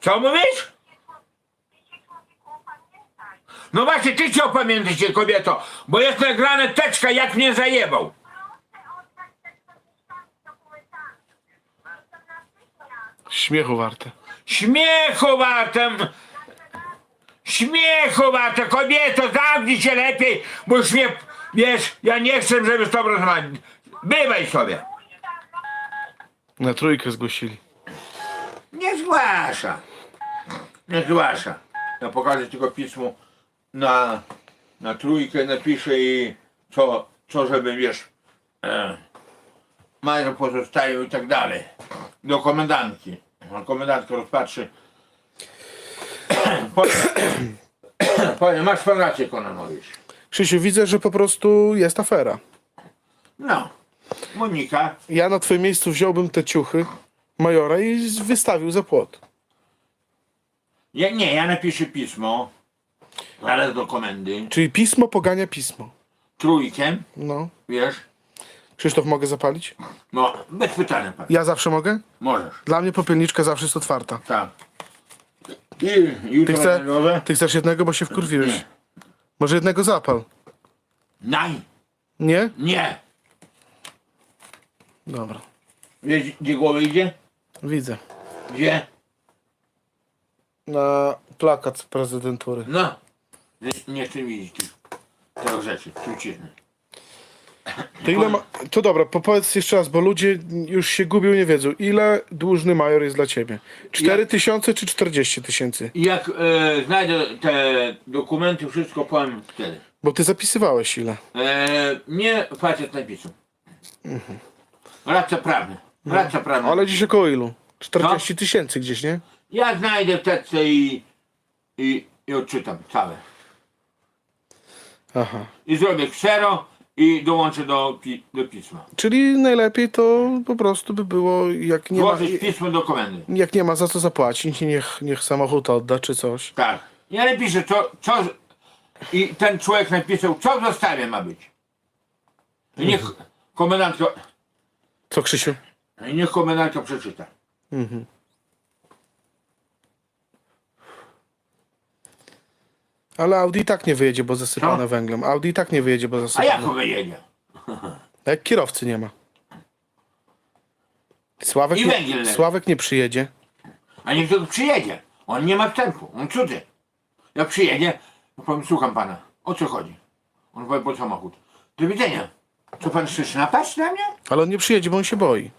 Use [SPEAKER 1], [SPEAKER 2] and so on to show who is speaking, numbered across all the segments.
[SPEAKER 1] Co mówisz? No właśnie, ty się opamiętaj się, kobieto, bo jest nagrane teczka, jak mnie zajebał.
[SPEAKER 2] Śmiechu warte.
[SPEAKER 1] Śmiechu wartem, śmiechu warte, kobieto, zamknij się lepiej, bo już mnie, wiesz, ja nie chcę, żeby z tobą rozmawiać. Bywaj sobie.
[SPEAKER 2] Na trójkę zgłosili.
[SPEAKER 1] Nie zgłasza. Nie zgłasza. Ja pokażę tylko pismo na, na trójkę, napiszę i co, co żeby wiesz, e, major pozostają i tak dalej. Do komendantki. A komendantka rozpatrzy. Powiem, powiem, masz pan rację, Kononowicz.
[SPEAKER 2] Krzysiu, widzę, że po prostu jest afera.
[SPEAKER 1] No. Monika,
[SPEAKER 2] Ja na twoim miejscu wziąłbym te ciuchy majora i z- wystawił za płot.
[SPEAKER 1] ja, nie, ja napiszę pismo, zaraz do komendy,
[SPEAKER 2] Czyli pismo pogania pismo.
[SPEAKER 1] trójkę,
[SPEAKER 2] No.
[SPEAKER 1] wiesz,
[SPEAKER 2] Krzysztof, mogę zapalić?
[SPEAKER 1] no, bez pytania pan.
[SPEAKER 2] Ja zawsze mogę?
[SPEAKER 1] Możesz,
[SPEAKER 2] Dla mnie popielniczka zawsze jest otwarta.
[SPEAKER 1] tak. I jutro
[SPEAKER 2] Ty, chce,
[SPEAKER 1] na
[SPEAKER 2] ty chcesz jednego, bo się wkurwiłeś.
[SPEAKER 1] Nie.
[SPEAKER 2] Może jednego zapal.
[SPEAKER 1] Naj,
[SPEAKER 2] Nie?
[SPEAKER 1] nie.
[SPEAKER 2] Dobra.
[SPEAKER 1] Wiesz, gdzie głowa idzie?
[SPEAKER 2] Widzę.
[SPEAKER 1] Gdzie?
[SPEAKER 2] Na plakat prezydentury.
[SPEAKER 1] No. Nie, nie chcę widzieć tych, tych rzeczy, trucizny.
[SPEAKER 2] To ile ma... To dobra, powiedz jeszcze raz, bo ludzie już się gubią, nie wiedzą. Ile dłużny major jest dla ciebie? 4 tysiące czy 40 tysięcy?
[SPEAKER 1] Jak e, znajdę te dokumenty, wszystko powiem wtedy.
[SPEAKER 2] Bo ty zapisywałeś ile?
[SPEAKER 1] E, nie facet napisał. Radca prawny. Radca prawny.
[SPEAKER 2] Ale dziś około ilu? 40 tysięcy gdzieś, nie?
[SPEAKER 1] Ja znajdę w teczce i, i, i odczytam całe.
[SPEAKER 2] Aha.
[SPEAKER 1] I zrobię ksero i dołączę do, pi, do pisma.
[SPEAKER 2] Czyli najlepiej to po prostu by było, jak nie ma,
[SPEAKER 1] Włożyć pismo do komendy.
[SPEAKER 2] jak nie ma za co zapłacić, niech, niech samochód odda czy coś.
[SPEAKER 1] Tak. Ja napiszę, co, co z- i ten człowiek napisał, co w zestawie ma być. I niech komendantka,
[SPEAKER 2] Co, Krzysiu?
[SPEAKER 1] I niech komendantka przeczyta.
[SPEAKER 2] Ale Audi i tak nie wyjedzie, bo zasypane
[SPEAKER 1] Co?
[SPEAKER 2] węglem. Audi i tak nie wyjedzie, bo
[SPEAKER 1] A
[SPEAKER 2] zasypane.
[SPEAKER 1] jak wyjedzie?
[SPEAKER 2] A jak kierowcy nie ma. Sławek
[SPEAKER 1] I
[SPEAKER 2] nie,
[SPEAKER 1] węgiel leży.
[SPEAKER 2] Sławek nie przyjedzie.
[SPEAKER 1] A niech tylko przyjedzie. On nie ma wstępu, on cudzy. Jak przyjedzie, to powiem, słucham pana, o co chodzi? On powie po samochód. Do widzenia. Co pan chcesz napaść na mnie?
[SPEAKER 2] Ale on nie przyjedzie, bo on się boi.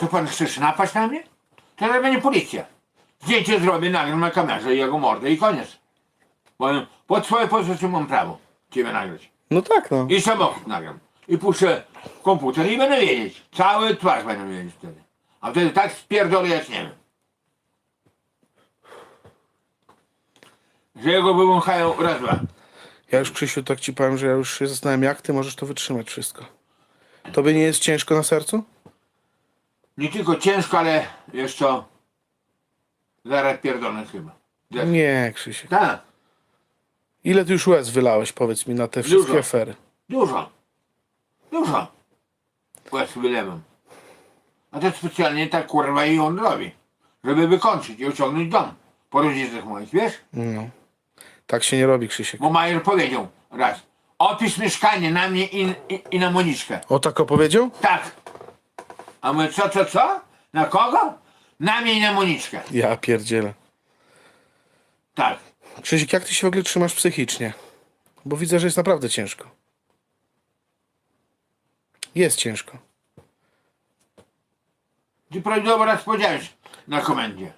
[SPEAKER 1] Co pan chcesz napaść na mnie? To teraz będzie policja. Zdjęcie zrobię, nagram na kamerze jego mordę i koniec. Powiem, pod swoje pozwolenie mam prawo ciebie nagrać.
[SPEAKER 2] No tak, no.
[SPEAKER 1] I samochód nagram. I puszczę komputer i będę wiedzieć. Cały twarz będę wiedzieć wtedy. A wtedy tak spierdolę jak nie wiem. Że jego wywąchają raz, dwa.
[SPEAKER 2] Ja już, Krzysiu, tak ci powiem, że ja już się zastanawiam, jak ty możesz to wytrzymać wszystko. Tobie nie jest ciężko na sercu?
[SPEAKER 1] Nie tylko ciężko, ale jeszcze zaraz pierdolę chyba. Zaraz.
[SPEAKER 2] Nie, Krzysiu.
[SPEAKER 1] Tak,
[SPEAKER 2] Ile ty już łez wylałeś, powiedz mi, na te wszystkie
[SPEAKER 1] Dużo.
[SPEAKER 2] afery?
[SPEAKER 1] dużo. Dużo. Łez wylewam. A to specjalnie tak kurwa i on robi. Żeby wykończyć i osiągnąć dom. Po rodzicach moich, wiesz?
[SPEAKER 2] No. Tak się nie robi, Krzysiek.
[SPEAKER 1] Bo Major powiedział raz. Opisz mieszkanie na mnie i, i, i na Moniczkę.
[SPEAKER 2] O tak opowiedział?
[SPEAKER 1] Tak. A my co, co, co? Na kogo? Na mnie i na Moniczkę.
[SPEAKER 2] Ja pierdzielę.
[SPEAKER 1] Tak.
[SPEAKER 2] Krzysiek, jak ty się w ogóle trzymasz psychicznie? Bo widzę, że jest naprawdę ciężko. Jest ciężko.
[SPEAKER 1] Ty prawidłowo raz powiedziałeś na komendzie.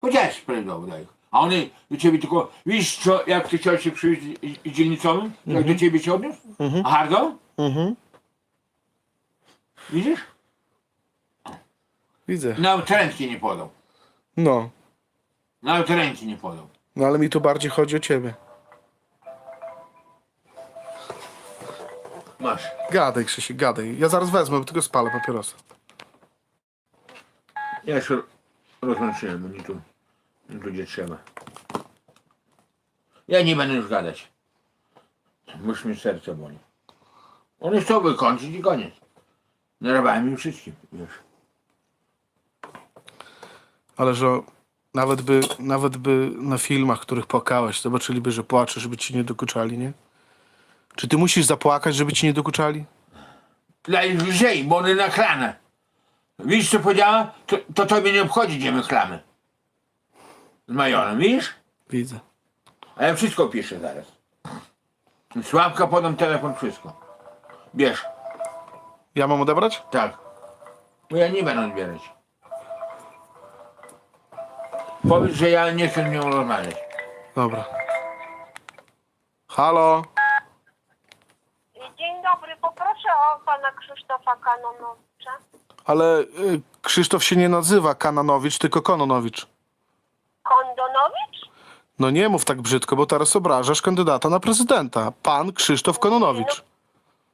[SPEAKER 1] Powiedziałeś prawidłowo, daj. A one do ciebie tylko, widzisz co, jak ty chciałeś się przywieźć i- i dzielnicowym? Jak do ciebie się odniósł? A hardo?
[SPEAKER 2] Mhm.
[SPEAKER 1] Widzisz?
[SPEAKER 2] Widzę.
[SPEAKER 1] Nawet ręki nie podał.
[SPEAKER 2] No.
[SPEAKER 1] Nawet ręki nie podał.
[SPEAKER 2] No ale mi tu bardziej chodzi o ciebie.
[SPEAKER 1] Masz.
[SPEAKER 2] Gadaj, Krzysiek, gadaj. Ja zaraz wezmę, bo tylko spalę papierosa.
[SPEAKER 1] Ja się rozłączyłem, bo nie tu, nie tu gdzie trzeba. Ja nie będę już gadać. Już mi serce boli. One chcą wykończyć i koniec. Narwałem im wszystkim, wiesz.
[SPEAKER 2] Ale że Nawet by, nawet by na filmach, których płakałeś, zobaczyliby, że płaczesz, żeby ci nie dokuczali, nie? Czy ty musisz zapłakać, żeby ci nie dokuczali?
[SPEAKER 1] Daj lżej, bo one naklane. Widzisz co powiedziała? To, to tobie nie obchodzi, gdzie my klamy. Z majorem, widzisz?
[SPEAKER 2] Widzę.
[SPEAKER 1] A ja wszystko piszę zaraz. Sławka podam telefon, wszystko. Bierz,
[SPEAKER 2] Ja mam odebrać?
[SPEAKER 1] tak. Bo ja nie będę odbierać. Powiedz, że ja nie chcę z nią rozmawiać.
[SPEAKER 2] Dobra. Halo?
[SPEAKER 3] Dzień dobry, poproszę o pana Krzysztofa Kanonowicza.
[SPEAKER 2] Ale y, Krzysztof się nie nazywa Kananowicz, tylko Kononowicz.
[SPEAKER 3] Kondonowicz?
[SPEAKER 2] No nie mów tak brzydko, bo teraz obrażasz kandydata na prezydenta. Pan Krzysztof Kononowicz.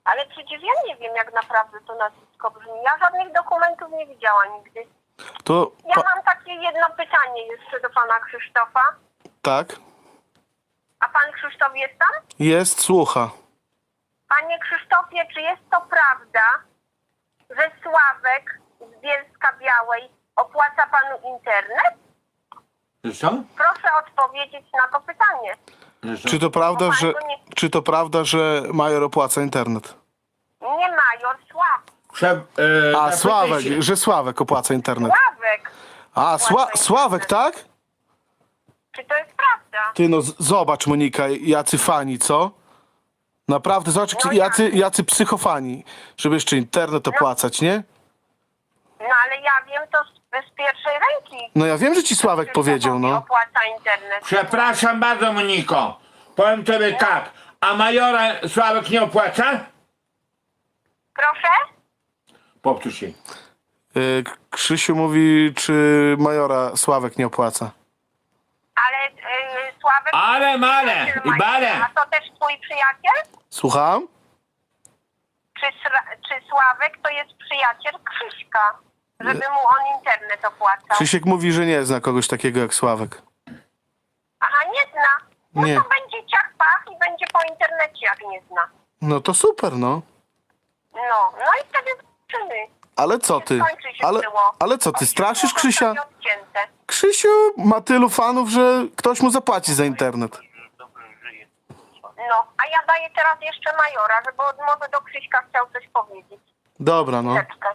[SPEAKER 3] Ale przecież ja nie wiem, jak naprawdę to nazwisko brzmi. Ja żadnych dokumentów nie widziała nigdy.
[SPEAKER 2] To
[SPEAKER 3] Ja
[SPEAKER 2] pa-
[SPEAKER 3] mam takie jedno pytanie jeszcze do pana Krzysztofa.
[SPEAKER 2] tak?
[SPEAKER 3] A pan Krzysztof jest tam?
[SPEAKER 2] Jest, słucha.
[SPEAKER 3] Panie Krzysztofie, czy jest to prawda, że Sławek z Bielska Białej opłaca panu internet?
[SPEAKER 1] Co?
[SPEAKER 3] Proszę odpowiedzieć na to pytanie.
[SPEAKER 1] Co?
[SPEAKER 2] Czy to prawda, że czy to prawda, że major opłaca internet?
[SPEAKER 3] Nie major, Sławek.
[SPEAKER 1] Prze, e,
[SPEAKER 2] A Sławek,
[SPEAKER 1] się.
[SPEAKER 2] że Sławek opłaca internet.
[SPEAKER 3] Sławek.
[SPEAKER 2] A Sła, Sławek, tak?
[SPEAKER 3] Czy to jest prawda?
[SPEAKER 2] Ty no z- zobacz Monika, jacy fani, co? Naprawdę, zobacz,
[SPEAKER 3] No
[SPEAKER 2] jacy, jacy psychofani, żeby jeszcze internet opłacać, nie?
[SPEAKER 3] No ale ja wiem to z, z pierwszej ręki.
[SPEAKER 2] No ja wiem, że ci Sławek powiedział, no.
[SPEAKER 3] opłaca internet.
[SPEAKER 1] Przepraszam bardzo, Moniko. Powiem tobie tak. A majora Sławek nie opłaca?
[SPEAKER 3] Proszę?
[SPEAKER 1] Powtórz się.
[SPEAKER 2] Y, Krzysiu mówi, czy majora Sławek nie opłaca.
[SPEAKER 3] Ale y, Sławek...
[SPEAKER 1] Ale male i bale.
[SPEAKER 3] A to też twój przyjaciel?
[SPEAKER 2] Słucham?
[SPEAKER 3] Czy, Sra- czy Sławek to jest przyjaciel Krzyśka? Żeby mu on internet opłacał.
[SPEAKER 2] Krzysiek mówi, że nie zna kogoś takiego jak Sławek.
[SPEAKER 3] Aha, nie zna. No
[SPEAKER 2] Nie.
[SPEAKER 3] to będzie ciach pach i będzie po internecie, jak nie zna.
[SPEAKER 2] No to super, no.
[SPEAKER 3] No, no i wtedy.
[SPEAKER 2] Ale co ty? Ale, ale co ty, straszysz Krzysia? Krzysiu ma tylu fanów, że ktoś mu zapłaci za internet.
[SPEAKER 3] No, a ja daję teraz jeszcze Majora, żeby może do Krzyśka chciał coś powiedzieć.
[SPEAKER 2] Dobra, no.
[SPEAKER 3] Chwileczkę.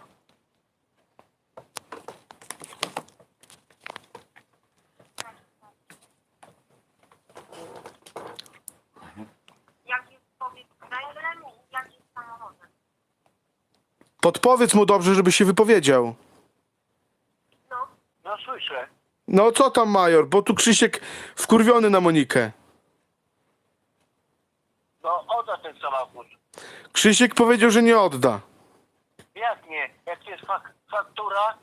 [SPEAKER 3] Jak jest powiedz węglem i jak jest samochodem?
[SPEAKER 2] Podpowiedz mu dobrze, żeby się wypowiedział.
[SPEAKER 3] No,
[SPEAKER 4] No słyszę.
[SPEAKER 2] No co tam, major? Bo tu Krzysiek wkurwiony na Monikę.
[SPEAKER 4] No odda ten samochód.
[SPEAKER 2] Krzysiek powiedział, że nie odda.
[SPEAKER 4] Jak nie? Jak jest fak faktura,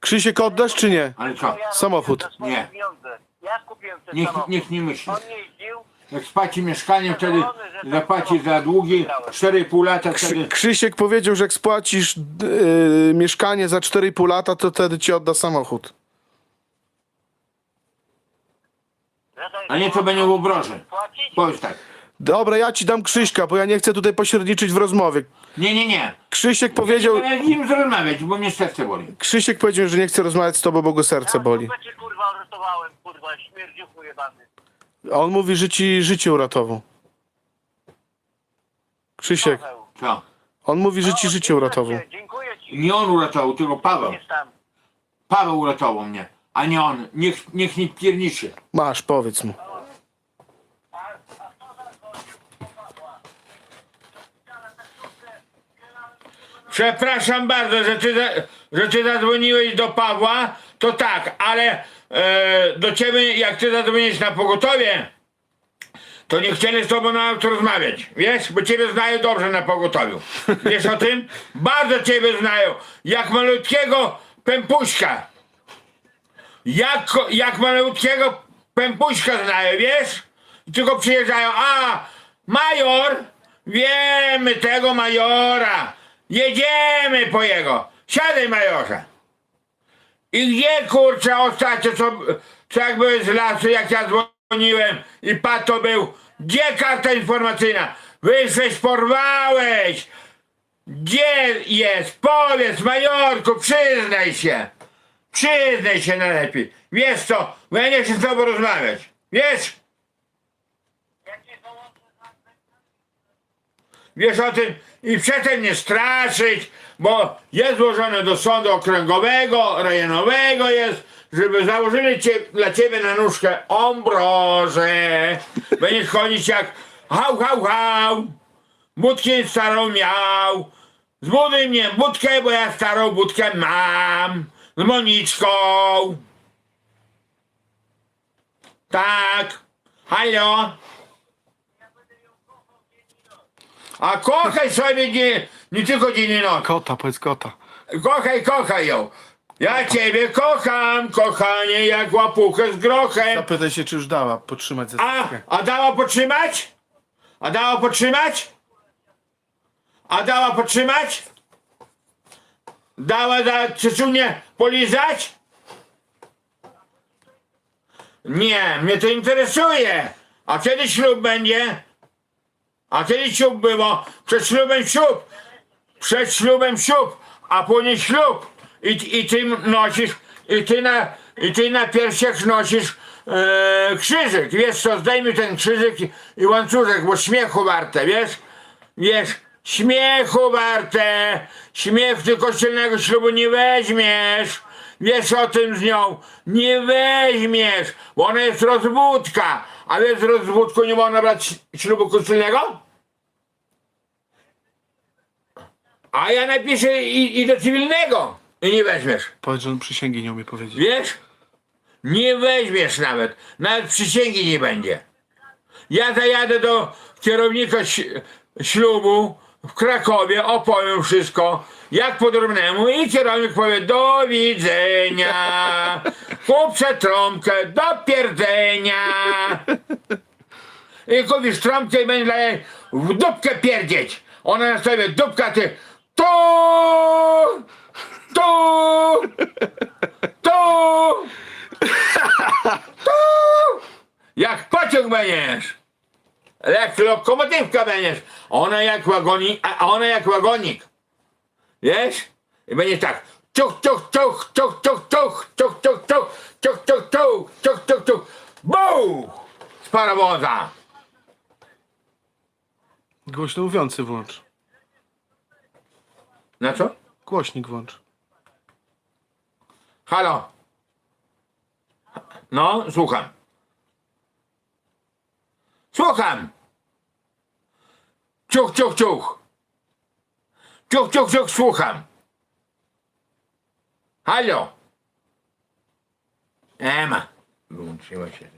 [SPEAKER 2] Krzysiek oddasz czy nie?
[SPEAKER 1] Ale
[SPEAKER 4] to
[SPEAKER 1] co?
[SPEAKER 4] ja
[SPEAKER 2] Samochód.
[SPEAKER 4] robiłem za swoje
[SPEAKER 1] Nie.
[SPEAKER 4] pieniądze. Ja kupiłem ten
[SPEAKER 1] Niech,
[SPEAKER 4] samochód.
[SPEAKER 1] niech nie myśli.
[SPEAKER 4] On jeździł.
[SPEAKER 1] Jak spłaci mieszkanie, wtedy zapłaci za długi 4,5 lata,
[SPEAKER 2] Krzy,
[SPEAKER 1] wtedy...
[SPEAKER 2] Krzysiek powiedział, że jak spłacisz yy, mieszkanie za 4,5 lata, to wtedy ci odda samochód.
[SPEAKER 4] Ja
[SPEAKER 1] A nie to będzie w obroże.
[SPEAKER 4] Płacić?
[SPEAKER 1] Powiedz tak.
[SPEAKER 2] Dobra, ja ci dam Krzyśka, bo ja nie chcę tutaj pośredniczyć w rozmowie.
[SPEAKER 1] Nie, nie, nie.
[SPEAKER 2] Krzysiek powiedział,
[SPEAKER 1] Ja z nim rozmawiać, bo mnie serce boli.
[SPEAKER 2] Krzysiek powiedział, że nie chce rozmawiać z tobą, bo go serce
[SPEAKER 4] Ja
[SPEAKER 2] boli.
[SPEAKER 4] dupę ci kurwa uratowałem, kurwa, śmierdziuchu jebany.
[SPEAKER 2] A on mówi, że ci życie uratował. Krzysiek,
[SPEAKER 4] Paweł.
[SPEAKER 1] Co?
[SPEAKER 2] on mówi, że
[SPEAKER 4] No,
[SPEAKER 2] ci życie uratował.
[SPEAKER 4] ci, Dziękuję ci.
[SPEAKER 1] Nie on uratował, tylko Paweł.
[SPEAKER 4] Jest tam.
[SPEAKER 1] Paweł uratował mnie, a nie on. Niech, niech nie pierniczy.
[SPEAKER 2] Masz, powiedz mu.
[SPEAKER 1] Przepraszam bardzo, że ty, za- że ty zadzwoniłeś do Pawła, to tak, ale do ciebie, jak ty zadzwonisz na pogotowie, to nie chcieli z tobą nawet rozmawiać, wiesz? Bo ciebie znają dobrze na pogotowiu. Wiesz o tym? Bardzo ciebie znają. Jak malutkiego pępuśka. Jak, jak malutkiego pępuśka znają, wiesz? I tylko przyjeżdżają, a major, wiemy tego majora, jedziemy po jego. Siadaj majorze. I gdzie kurczę ostatnio, co, co jak były z lasu, jak ja dzwoniłem i pato był, gdzie karta informacyjna? Wyszłeś, porwałeś. Gdzie jest? Powiedz, majorku, przyznaj się. Przyznaj się najlepiej. Wiesz co, bo ja nie chcę z tobą rozmawiać. Wiesz? Wiesz o tym i przedtem nie straszyć, bo jest złożone do sądu okręgowego, rejonowego jest, żeby założyli cię, dla ciebie na nóżkę ombroże. Będziesz chodzić jak hał, hał, hał. Budkę starą miał. Zbuduj mnie budkę, bo ja starą budkę mam. Z Moniczką. Tak. Halo. A kochaj sobie nie, nie tylko dzień i noc.
[SPEAKER 2] Kota, powiedz kota.
[SPEAKER 1] Kochaj, kochaj ją. Ja ciebie kocham, kochanie, jak łapuchę z grochem.
[SPEAKER 2] Zapytaj się, czy już dała podtrzymać
[SPEAKER 1] A,
[SPEAKER 2] zastawkę.
[SPEAKER 1] a dała potrzymać? A dała potrzymać? A dała potrzymać? Dała da cycunie polizać? Nie, mnie to interesuje. A kiedy ślub będzie? A kiedy ślub było? Przed ślubem ślub. Przed ślubem ślub, a później ślub. I, i ty nosisz, i ty na, i ty na piersiach nosisz e, krzyżyk. Wiesz co, zdejmij ten krzyżyk i, i łańcuszek, bo śmiechu warte, wiesz? Wiesz, śmiechu warte. Śmiech ty kościelnego ślubu nie weźmiesz. Wiesz o tym z nią. Nie weźmiesz, bo ona jest rozwódka. A wiesz, rozwódku nie można brać ślubu kościelnego? A ja napiszę i, i do cywilnego. I nie weźmiesz.
[SPEAKER 2] Powiedz, że on przysięgi nie umie powiedzieć.
[SPEAKER 1] Wiesz? Nie weźmiesz nawet. Nawet przysięgi nie będzie. Ja zajadę do kierownika ślubu w Krakowie, opowiem wszystko, jak po drobnemu i kierownik powie do widzenia, kup se trąbkę, do pierdzenia. I kupisz trąbkę i będzie w dupkę pierdzieć. Ona na sobie dupka, ty tu, tu, tu, tu, jak pociąg będziesz. Jak lokomotywka będziesz. Ona jak wagonik, a ona jak wagonik. Wiesz? I będzie tak. Ciuch, ciuch, ciuch, ciuch, ciuch, ciuch, ciuch, ciuch, ciuch, ciuch, ciuch, ciuch, ciuch, ciuch, ciuch. Buh! Z parowoza.
[SPEAKER 2] Głośno mówiący włącz.
[SPEAKER 1] Na co?
[SPEAKER 2] Głośnik włącz.
[SPEAKER 1] Halo. No, słucham. Słucham. Ciuch, ciuch, ciuch. Ciuch, ciuch, ciuch, słucham. Halo. Ema. Wyłączyła się.